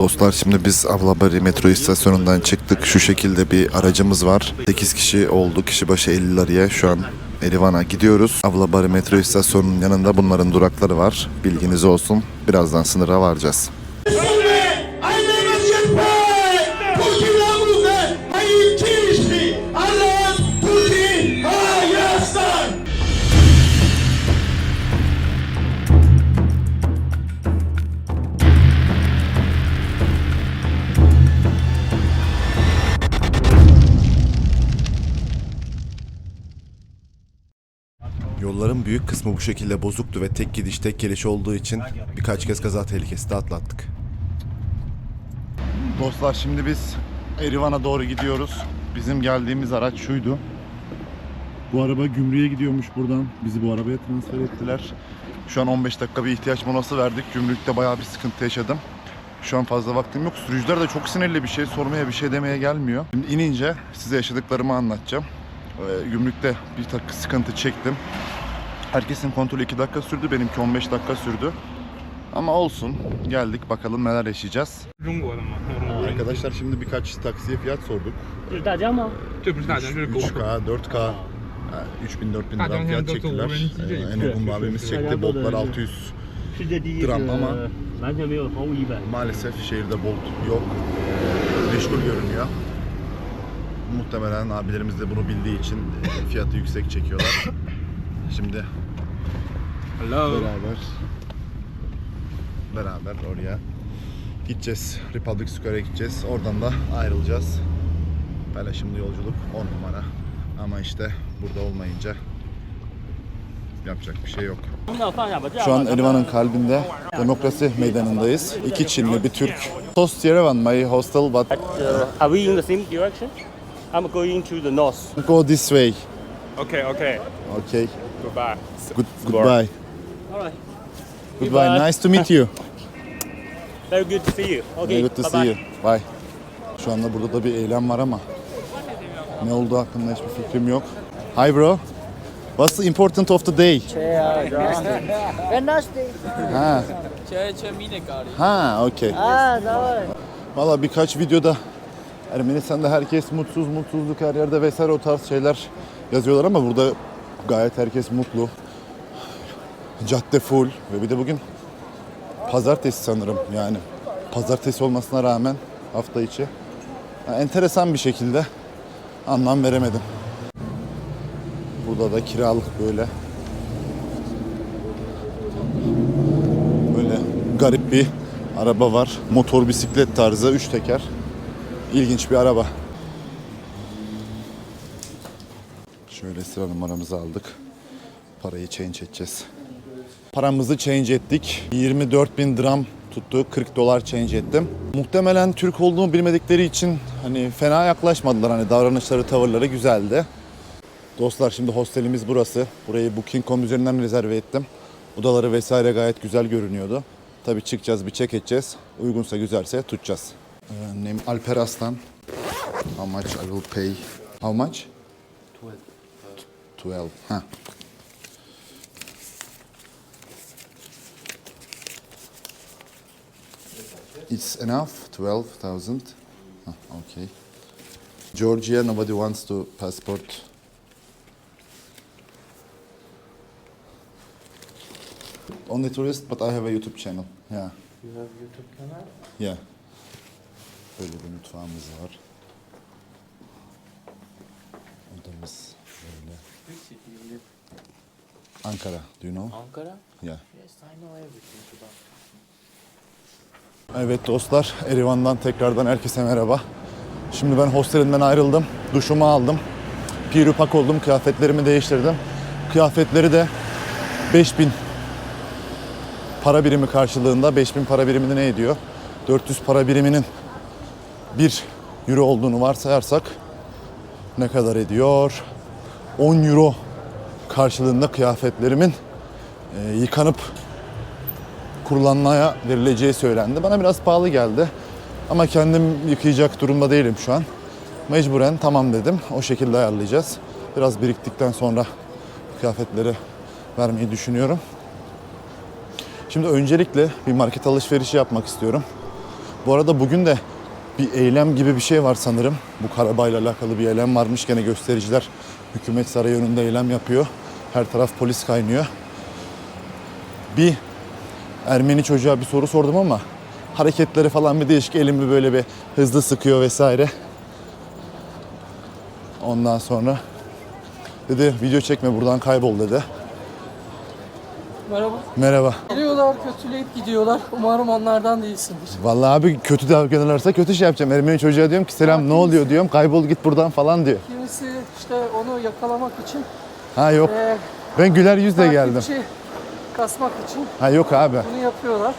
Dostlar şimdi biz Avlabari metro istasyonundan çıktık. Şu şekilde bir aracımız var. 8 kişi oldu. Kişi başı 50 liraya. Şu an Erivan'a gidiyoruz. Avlabari metro istasyonunun yanında bunların durakları var. Bilginiz olsun. Birazdan sınıra varacağız. Büyük kısmı bu şekilde bozuktu ve tek gidiş tek geliş olduğu için birkaç kez kaza tehlikesi de atlattık. Dostlar şimdi biz Erivan'a doğru gidiyoruz. Bizim geldiğimiz araç şuydu. Bu araba gümrüğe gidiyormuş buradan. Bizi bu arabaya transfer ettiler. Şu an 15 dakika bir ihtiyaç molası verdik. Gümrükte bayağı bir sıkıntı yaşadım. Şu an fazla vaktim yok. Sürücüler de çok sinirli bir şey sormaya bir şey demeye gelmiyor. Şimdi inince size yaşadıklarımı anlatacağım. Ee, gümrükte bir takı sıkıntı çektim. Herkesin kontrolü 2 dakika sürdü. Benimki 15 dakika sürdü. Ama olsun. Geldik bakalım neler yaşayacağız. Arkadaşlar şimdi birkaç taksiye fiyat sorduk. 3K, 4K, 3000-4000 lira fiyat çektiler. Ee, en uygun abimiz çekti. Boltlar 600 dram ama maalesef şehirde bolt yok. Meşgul görünüyor. Muhtemelen abilerimiz de bunu bildiği için e, fiyatı yüksek çekiyorlar. Şimdi Hello. beraber beraber oraya gideceğiz. Republic Square'a gideceğiz. Oradan da ayrılacağız. Paylaşımlı yolculuk 10 numara. Ama işte burada olmayınca yapacak bir şey yok. Şu an Erivan'ın kalbinde demokrasi meydanındayız. İki Çinli, bir Türk. Toast Yerevan, my hostel, but... Uh, are we in the same direction? I'm going to the north. Go this way. Okay, okay. Okay. Goodbye. Good, goodbye. All right. Goodbye. Goodbye. Nice to meet you. Very good to see you. Okay. Very good to bye see bye. you. Bye. Şu anda burada da bir eylem var ama ne olduğu hakkında hiçbir fikrim yok. Hi bro. What's the important of the day? Wednesday. ha. Ha, okay. Ah, doğru. Valla birkaç videoda Ermenistan'da herkes mutsuz, mutsuzluk her yerde vesaire o tarz şeyler yazıyorlar ama burada gayet herkes mutlu. Cadde full ve bir de bugün pazartesi sanırım yani. Pazartesi olmasına rağmen hafta içi. Yani enteresan bir şekilde anlam veremedim. Burada da kiralık böyle. Böyle garip bir araba var. Motor bisiklet tarzı, üç teker. İlginç bir araba. Şöyle sıra numaramızı aldık. Parayı change edeceğiz. Paramızı change ettik. 24 bin dram tuttu. 40 dolar change ettim. Muhtemelen Türk olduğumu bilmedikleri için hani fena yaklaşmadılar. Hani davranışları, tavırları güzeldi. Dostlar şimdi hostelimiz burası. Burayı Booking.com üzerinden rezerve ettim. Odaları vesaire gayet güzel görünüyordu. Tabii çıkacağız bir check edeceğiz. Uygunsa güzelse tutacağız. Ee, name Alper Aslan. How much I will pay? How much? 12. 12. Ha. It's enough? 12,000? Ah, okay. Georgia, nobody wants to passport. Only tourist, but I have a YouTube channel. Yeah. You have YouTube kanal? Yeah. Böyle bir mutfağımız var. Ankara, do you know? Ankara? Yeah. Yes, I know everything about. Evet dostlar, Erivan'dan tekrardan herkese merhaba. Şimdi ben hostelimden ayrıldım, duşumu aldım. Pirupak oldum, kıyafetlerimi değiştirdim. Kıyafetleri de 5000 para birimi karşılığında, 5000 para birimini ne ediyor? 400 para biriminin 1 euro olduğunu varsayarsak ne kadar ediyor? 10 euro karşılığında kıyafetlerimin e, yıkanıp kullanmaya verileceği söylendi. Bana biraz pahalı geldi. Ama kendim yıkayacak durumda değilim şu an. Mecburen tamam dedim. O şekilde ayarlayacağız. Biraz biriktikten sonra kıyafetleri vermeyi düşünüyorum. Şimdi öncelikle bir market alışverişi yapmak istiyorum. Bu arada bugün de bir eylem gibi bir şey var sanırım. Bu Karabağ'la alakalı bir eylem varmış. Gene göstericiler hükümet sarayı önünde eylem yapıyor. Her taraf polis kaynıyor. Bir Ermeni çocuğa bir soru sordum ama hareketleri falan bir değişik. Elimi böyle bir hızlı sıkıyor vesaire. Ondan sonra dedi video çekme buradan kaybol dedi. Merhaba. Merhaba. Geliyorlar, kötüleyip gidiyorlar. Umarım onlardan değilsindir. Vallahi abi kötü davranırlarsa kötü şey yapacağım. Ermeni çocuğa diyorum ki selam ne oluyor diyorum. Kaybol git buradan falan diyor. Kimisi yakalamak için, Ha yok. eee Ben güler yüzle geldim. kasmak için Ha yok abi. bunu yapıyorlar.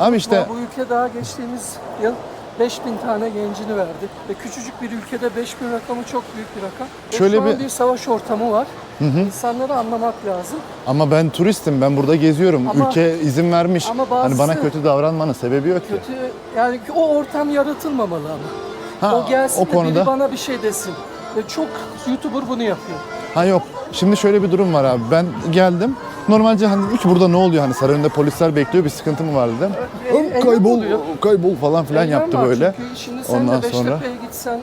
Ama işte Ama bu ülke daha geçtiğimiz yıl 5000 tane gencini verdi. Ve küçücük bir ülkede 5000 rakamı çok büyük bir rakam. Şöyle şu an bir- bir savaş ortamı var. İnsanları anlamak lazım. ama ben turistim. Ben burada geziyorum. Ama- Ülke izin vermiş. Ama bazısı- Hani bana kötü davranmanın sebebi yok ki. Kötü yani o ortam yaratılmamalı ama. Ha, o gelsin o de konuda. biri bana bir şey desin. Ve çok YouTuber bunu yapıyor. Ha yok. Şimdi şöyle bir durum var abi. Ben geldim. Normalce hani dedim ki burada ne oluyor? Hani sarayında polisler bekliyor. Bir sıkıntı mı var dedim. E- eylem kaybol, oluyor. kaybol falan filan Eylem yaptı var böyle. Çünkü şimdi sen Ondan de sonra gitsen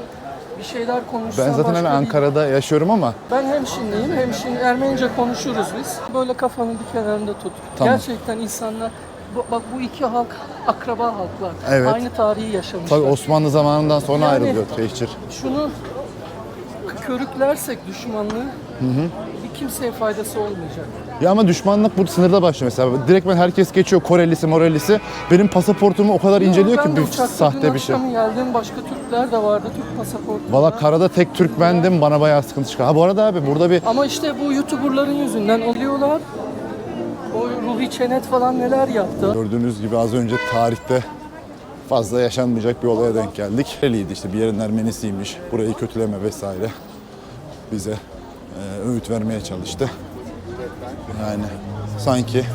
bir şeyler konuşsan ben zaten hani başka bir- Ankara'da yaşıyorum ama Ben hemşinliyim. Hemşin Ermenice konuşuruz biz. Böyle kafanı bir kenarında tut. Tamam. Gerçekten insanlar bu- bak bu iki halk akraba halklar. Evet. Aynı tarihi yaşamışlar. tabii Osmanlı zamanından sonra Yani- ayrılıyor tehcir. Şunu körüklersek düşmanlığı bir kimseye faydası olmayacak. Ya ama düşmanlık bu sınırda başlıyor mesela. Direkt ben herkes geçiyor Korelisi, Morelisi. Benim pasaportumu o kadar inceliyor ben ki bir sahte bir şey. akşam geldim. Başka Türkler de vardı. Türk pasaportu. Valla karada tek Türk bendim bana bayağı sıkıntı çıkıyor. Ha bu arada abi burada bir Ama işte bu YouTuber'ların yüzünden oluyorlar. O Ruhi Çenet falan neler yaptı. gördüğünüz gibi az önce tarihte fazla yaşanmayacak bir olaya denk geldik. Öyleydi işte bir yerin Ermenisiymiş, burayı kötüleme vesaire bize e, öğüt vermeye çalıştı. Yani sanki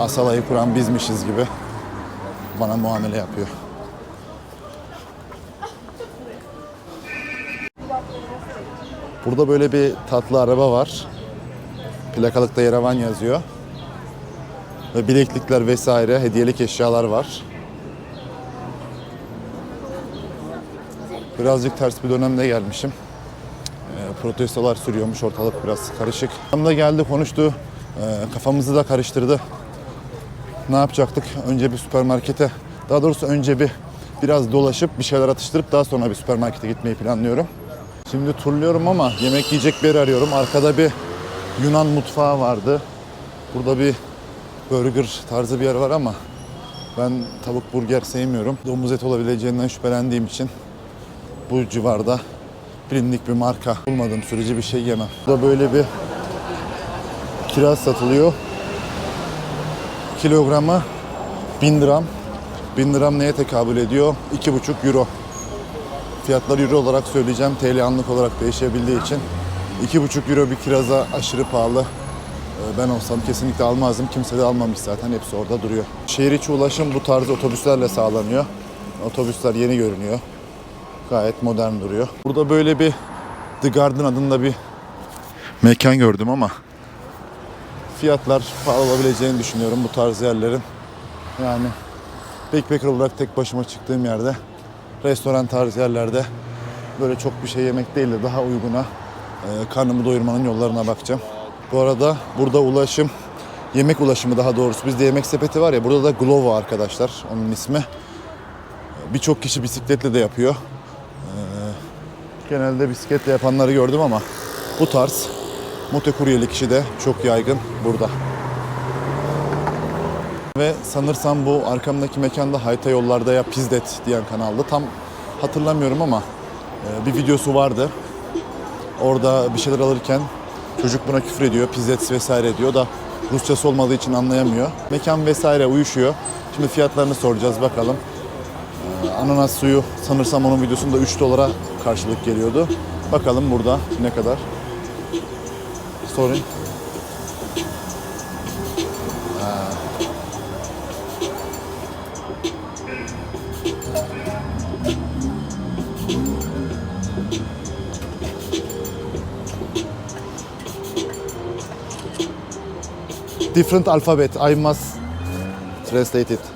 Asala'yı kuran bizmişiz gibi bana muamele yapıyor. Burada böyle bir tatlı araba var. Plakalıkta Yerevan yazıyor. Ve bileklikler vesaire hediyelik eşyalar var. Birazcık ters bir dönemde gelmişim. Protestolar sürüyormuş ortalık biraz karışık. Tam da geldi konuştu. Ee, kafamızı da karıştırdı. Ne yapacaktık? Önce bir süpermarkete, daha doğrusu önce bir biraz dolaşıp bir şeyler atıştırıp daha sonra bir süpermarkete gitmeyi planlıyorum. Şimdi turluyorum ama yemek yiyecek bir yer arıyorum. Arkada bir Yunan mutfağı vardı. Burada bir burger tarzı bir yer var ama ben tavuk burger sevmiyorum. Domuz eti olabileceğinden şüphelendiğim için bu civarda bilindik bir marka bulmadığım sürece bir şey yemem. Burada böyle bir kiraz satılıyor. Kilogramı 1000 gram. 1000 gram neye tekabül ediyor? 2,5 euro. Fiyatları euro olarak söyleyeceğim. TL anlık olarak değişebildiği için 2,5 euro bir kiraza aşırı pahalı. Ee, Ben olsam kesinlikle almazdım. Kimse de almamış zaten. Hepsi orada duruyor. Şehir içi ulaşım bu tarz otobüslerle sağlanıyor. Otobüsler yeni görünüyor. Gayet modern duruyor. Burada böyle bir The Garden adında bir mekan gördüm ama fiyatlar pahalı olabileceğini düşünüyorum bu tarz yerlerin. Yani backpacker olarak tek başıma çıktığım yerde restoran tarzı yerlerde böyle çok bir şey yemek değil de daha uyguna e, karnımı doyurmanın yollarına bakacağım. Bu arada burada ulaşım, yemek ulaşımı daha doğrusu bizde yemek sepeti var ya burada da Glovo arkadaşlar onun ismi. Birçok kişi bisikletle de yapıyor. Genelde bisikletle yapanları gördüm ama bu tarz motokuryelik işi de çok yaygın burada. Ve sanırsam bu arkamdaki mekanda Hayta Yollarda ya Pizdet diyen kanaldı. Tam hatırlamıyorum ama e, bir videosu vardı. Orada bir şeyler alırken çocuk buna küfür ediyor, pizdet vesaire diyor da Rusçası olmadığı için anlayamıyor. Mekan vesaire uyuşuyor. Şimdi fiyatlarını soracağız bakalım. Ee, ananas suyu sanırsam onun videosunda 3 dolara karşılık geliyordu. Bakalım burada ne kadar. Sorry. different alphabet. I must translate it.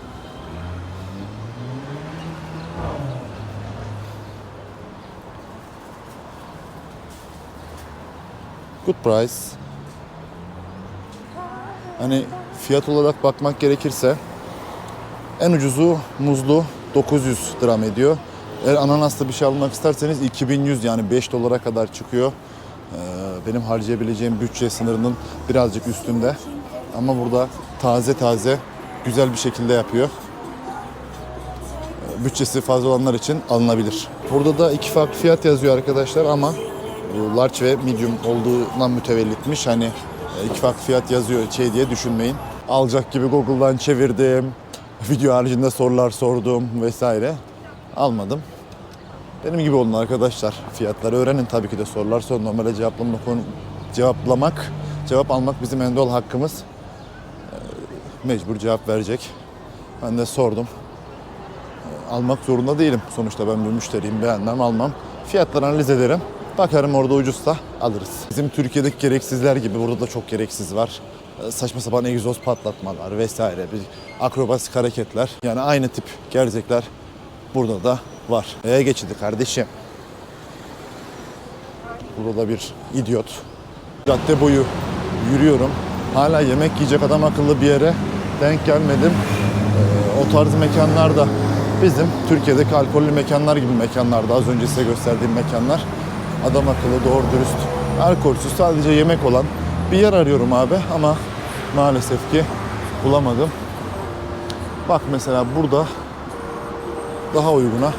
Good price. Hani fiyat olarak bakmak gerekirse en ucuzu muzlu 900 gram ediyor. Eğer ananaslı bir şey almak isterseniz 2100 yani 5 dolara kadar çıkıyor. Ee, benim harcayabileceğim bütçe sınırının birazcık üstünde. Ama burada taze taze güzel bir şekilde yapıyor. Ee, Bütçesi fazla olanlar için alınabilir. Burada da iki farklı fiyat yazıyor arkadaşlar ama large ve medium olduğundan mütevellitmiş. Hani e, iki farklı fiyat yazıyor şey diye düşünmeyin. Alacak gibi Google'dan çevirdim. Video haricinde sorular sordum vesaire. Almadım. Benim gibi olun arkadaşlar. Fiyatları öğrenin tabii ki de sorular sorun. Normalde cevaplamak, cevaplamak, cevap almak bizim en doğal hakkımız. Ee, Mecbur cevap verecek. Ben de sordum. Almak zorunda değilim. Sonuçta ben bir müşteriyim. Beğenmem almam. Fiyatları analiz ederim. Bakarım orada ucuzsa alırız. Bizim Türkiye'deki gereksizler gibi burada da çok gereksiz var. Ee, Saçma sapan egzoz patlatmalar vesaire. Bir akrobasik hareketler. Yani aynı tip gerzekler burada da var. Neye geçidi kardeşim? Burada da bir idiot. Cadde boyu yürüyorum. Hala yemek yiyecek adam akıllı bir yere denk gelmedim. Ee, o tarz mekanlar da bizim Türkiye'deki alkollü mekanlar gibi mekanlarda az önce size gösterdiğim mekanlar. Adam akıllı doğru dürüst alkolsüz sadece yemek olan bir yer arıyorum abi ama maalesef ki bulamadım. Bak mesela burada daha uyguna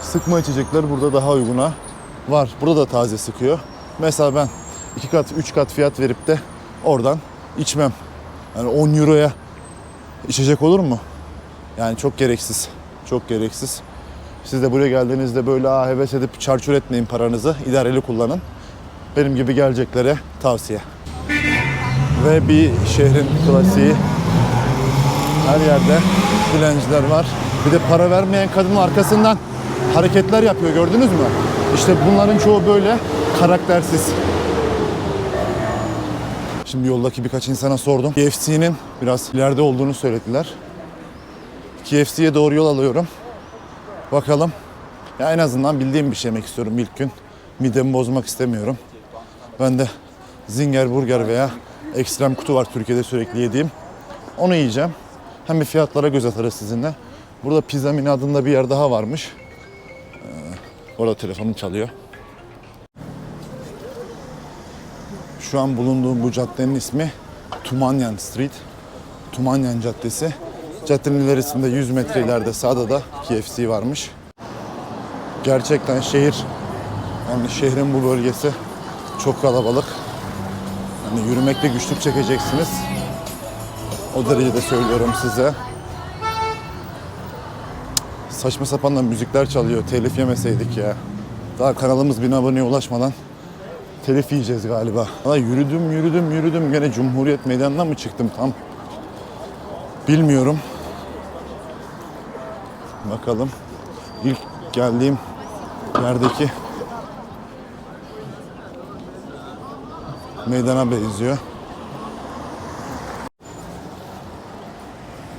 sıkma içecekler burada daha uyguna var. Burada da taze sıkıyor. Mesela ben iki kat, üç kat fiyat verip de oradan içmem. Yani 10 euroya içecek olur mu? Yani çok gereksiz. Çok gereksiz. Siz de buraya geldiğinizde böyle ah, heves edip çarçur etmeyin paranızı. İdareli kullanın. Benim gibi geleceklere tavsiye. Ve bir şehrin klasiği her yerde dilenciler var. Bir de para vermeyen kadının arkasından hareketler yapıyor gördünüz mü? İşte bunların çoğu böyle karaktersiz. Şimdi yoldaki birkaç insana sordum. KFC'nin biraz ileride olduğunu söylediler. KFC'ye doğru yol alıyorum. Bakalım. Ya en azından bildiğim bir şey yemek istiyorum ilk gün. Midemi bozmak istemiyorum. Ben de zinger burger veya ekstrem kutu var Türkiye'de sürekli yediğim. Onu yiyeceğim. Hem bir fiyatlara göz atarız sizinle. Burada Pizza Mini adında bir yer daha varmış. Ee, orada telefonum çalıyor. Şu an bulunduğum bu caddenin ismi Tumanyan Street. Tumanyan Caddesi. Caddenin ilerisinde 100 metre ileride sağda da KFC varmış. Gerçekten şehir, yani şehrin bu bölgesi çok kalabalık. Yani yürümekte güçlük çekeceksiniz. O derecede söylüyorum size. Saçma sapan da müzikler çalıyor. Telif yemeseydik ya. Daha kanalımız bin aboneye ulaşmadan telif yiyeceğiz galiba. Valla yürüdüm yürüdüm yürüdüm. Gene Cumhuriyet Meydanı'na mı çıktım tam? Bilmiyorum. Bakalım. İlk geldiğim yerdeki meydana benziyor.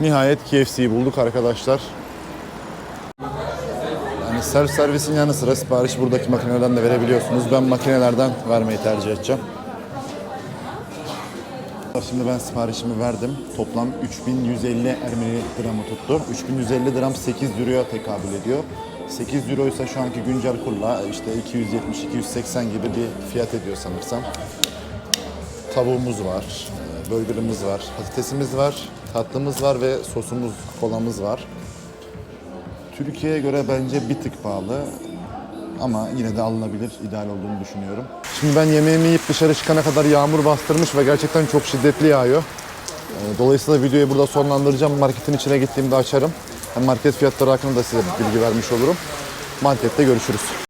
Nihayet KFC'yi bulduk arkadaşlar. Yani self servisin yanı sıra sipariş buradaki makinelerden de verebiliyorsunuz. Ben makinelerden vermeyi tercih edeceğim. Şimdi ben siparişimi verdim. Toplam 3150 Ermeni dramı tuttu. 3150 gram 8 euroya tekabül ediyor. 8 euro ise şu anki güncel kurla işte 270-280 gibi bir fiyat ediyor sanırsam. Tavuğumuz var, burgerimiz var, patatesimiz var, tatlımız var ve sosumuz, kolamız var. Türkiye'ye göre bence bir tık pahalı ama yine de alınabilir, ideal olduğunu düşünüyorum. Şimdi ben yemeğimi yiyip dışarı çıkana kadar yağmur bastırmış ve gerçekten çok şiddetli yağıyor. Ee, Dolayısıyla videoyu burada sonlandıracağım. Marketin içine gittiğimde açarım. Market fiyatları hakkında da size bilgi vermiş olurum. Markette görüşürüz.